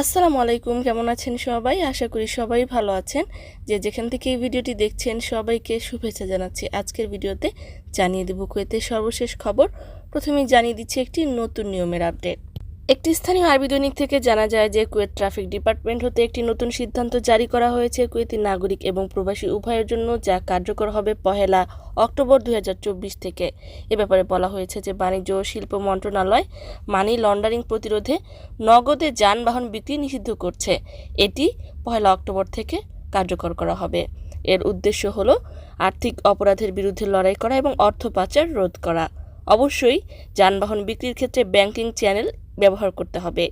আসসালামু আলাইকুম, কেমন আছেন সবাই? আশা করি সবাই ভালো আছেন। যে যেখান থেকে এই ভিডিওটি দেখছেন, সবাইকে শুভেচ্ছা জানাচ্ছি। আজকের ভিডিওতে জানিয়ে দেব কুয়েতের সর্বশেষ খবর। প্রথমেই জানিয়ে দিচ্ছি একটি নতুন নিয়মের আপডেট। একটি স্থানীয় আরবি দৈনিক থেকে জানা যায় যে কুয়েত ট্রাফিক ডিপার্টমেন্ট হতে একটি নতুন সিদ্ধান্ত জারি করা হয়েছে কুয়েতি নাগরিক এবং প্রবাসী উভয়ের জন্য, যা কার্যকর হবে পহেলা অক্টোবর দু হাজার চব্বিশ থেকে। এ ব্যাপারে বলা হয়েছে যে বাণিজ্য ও শিল্প মন্ত্রণালয় মানি লন্ডারিং প্রতিরোধে নগদে যানবাহন বিক্রি নিষিদ্ধ করছে। এটি পহেলা অক্টোবর থেকে কার্যকর করা হবে। এর উদ্দেশ্য হলো আর্থিক অপরাধের বিরুদ্ধে লড়াই করা এবং অর্থ পাচার রোধ করা। অবশ্যই যানবাহন বিক্রির ক্ষেত্রে ব্যাংকিং চ্যানেল ব্যবহার করতে হবে।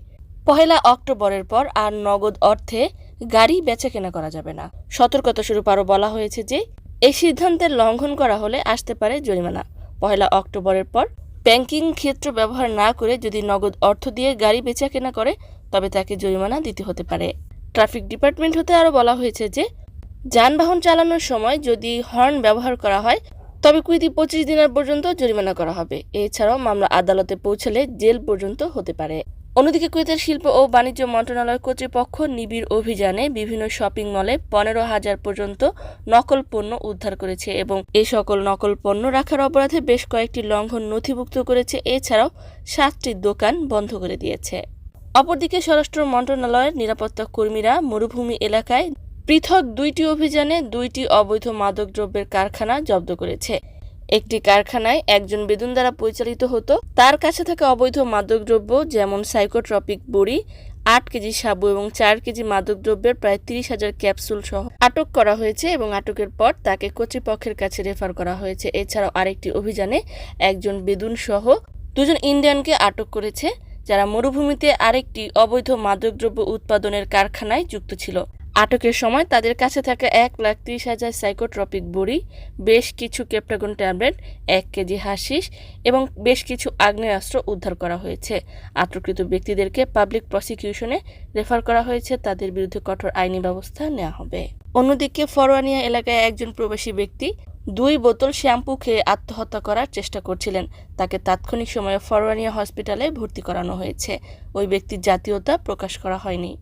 পহেলা অক্টোবরের পর আর নগদ অর্থে গাড়ি বেচাকেনা করা যাবে না। সতর্কতা স্বরূপ আরও বলা হয়েছে যে, এই সিদ্ধান্তের লঙ্ঘন করা হলে আসতে পারে জরিমানা। পহেলা অক্টোবরের পর ব্যাংকিং ক্ষেত্র ব্যবহার না করে যদি নগদ অর্থ দিয়ে গাড়ি বেচাকেনা করে, তবে তাকে জরিমানা দিতে হতে পারে। ট্রাফিক ডিপার্টমেন্ট হতে আরও বলা হয়েছে যে, যানবাহন চালানোর সময় যদি হর্ন ব্যবহার করা হয় তবে কুইতি পঁচিশ দিনের পর্যন্ত জরিমানা করা হবে। এছাড়াও মামলা আদালতে পৌঁছলে জেল পর্যন্ত হতে পারে। অন্যদিকে কুয়েতের শিল্প ও বাণিজ্য মন্ত্রণালয় কর্তৃপক্ষ নিবিড় অভিযানে বিভিন্ন শপিং মলে পনেরো হাজার পর্যন্ত নকল পণ্য উদ্ধার করেছে এবং এ সকল নকল পণ্য রাখার অপরাধে বেশ কয়েকটি লঙ্ঘন নথিভুক্ত করেছে। এছাড়াও সাতটি দোকান বন্ধ করে দিয়েছে। অপরদিকে স্বরাষ্ট্র মন্ত্রণালয়ের নিরাপত্তা কর্মীরা মরুভূমি এলাকায় পৃথক দুইটি অভিযানে দুইটি অবৈধ মাদকদ্রব্যের কারখানা জব্দ করেছে। একটি কারখানায় একজন বেদুন দ্বারা পরিচালিত হতো। তার কাছে থাকা অবৈধ মাদকদ্রব্য যেমন সাইকোট্রপিক বড়ি, আট কেজি সাবু এবং চার কেজি মাদকদ্রব্যের প্রায় তিরিশ হাজার ক্যাপসুল সহ আটক করা হয়েছে এবং আটকের পর তাকে কর্তৃপক্ষের কাছে রেফার করা হয়েছে। এছাড়াও আরেকটি অভিযানে একজন বেদুন সহ দুজন ইন্ডিয়ানকে আটক করেছে, যারা মরুভূমিতে আরেকটি অবৈধ মাদকদ্রব্য উৎপাদনের কারখানায় যুক্ত ছিল। আটকের সময় তাদের কাছে থাকা এক লাখ ত্রিশ হাজার সাইকোট্রপিক বড়ি, বেশ কিছু ক্যাপ্টাগন ট্যাবলেট, এক কেজি হাসিস এবং বেশ কিছু আগ্নেয়াস্ত্র উদ্ধার করা হয়েছে। আটককৃত ব্যক্তিদেরকে পাবলিক প্রসিকিউশনে রেফার করা হয়েছে। তাদের বিরুদ্ধে কঠোর আইনি ব্যবস্থা নেওয়া হবে। অন্যদিকে ফরওয়ানিয়া এলাকায় একজন প্রবাসী ব্যক্তি দুই বোতল শ্যাম্পু খেয়ে আত্মহত্যা করার চেষ্টা করছিলেন। তাকে তাৎক্ষণিক সময়ে ফরওয়ানিয়া হসপিটালে ভর্তি করানো হয়েছে। ওই ব্যক্তির জাতীয়তা প্রকাশ করা হয়নি।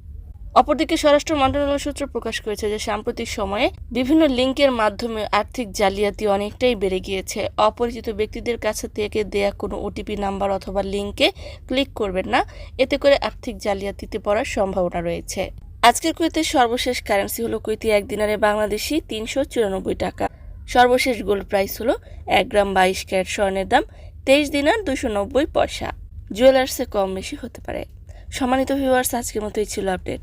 অপরদিকে স্বরাষ্ট্র মন্ত্রণালয় সূত্র প্রকাশ করেছে যে সাম্প্রতিক সময়ে বিভিন্ন লিঙ্কের মাধ্যমে আর্থিক জালিয়াতি অনেকটাই বেড়ে গিয়েছে। অপরিচিত ব্যক্তিদের কাছে থেকে দেয়া কোনো ওটিপি নাম্বার অথবা লিঙ্কে ক্লিক করবেন না। এতে করে আর্থিক জালিয়াতিতে পড়ার সম্ভাবনা রয়েছে। আজকের কুয়েতের সর্বশেষ কারেন্সি হলো কুয়েতি এক দিনারে বাংলাদেশি তিনশো চুরানব্বই টাকা। সর্বশেষ গোল্ড প্রাইস হলো এক গ্রাম বাইশ ক্যারেট স্বর্ণের দাম, তেইশ দিনার দুশো নব্বই পয়সা। জুয়েলার্সে কম বেশি হতে পারে। সম্মানিত ভিউয়ার্স, আজকের মতোই ছিল আপডেট।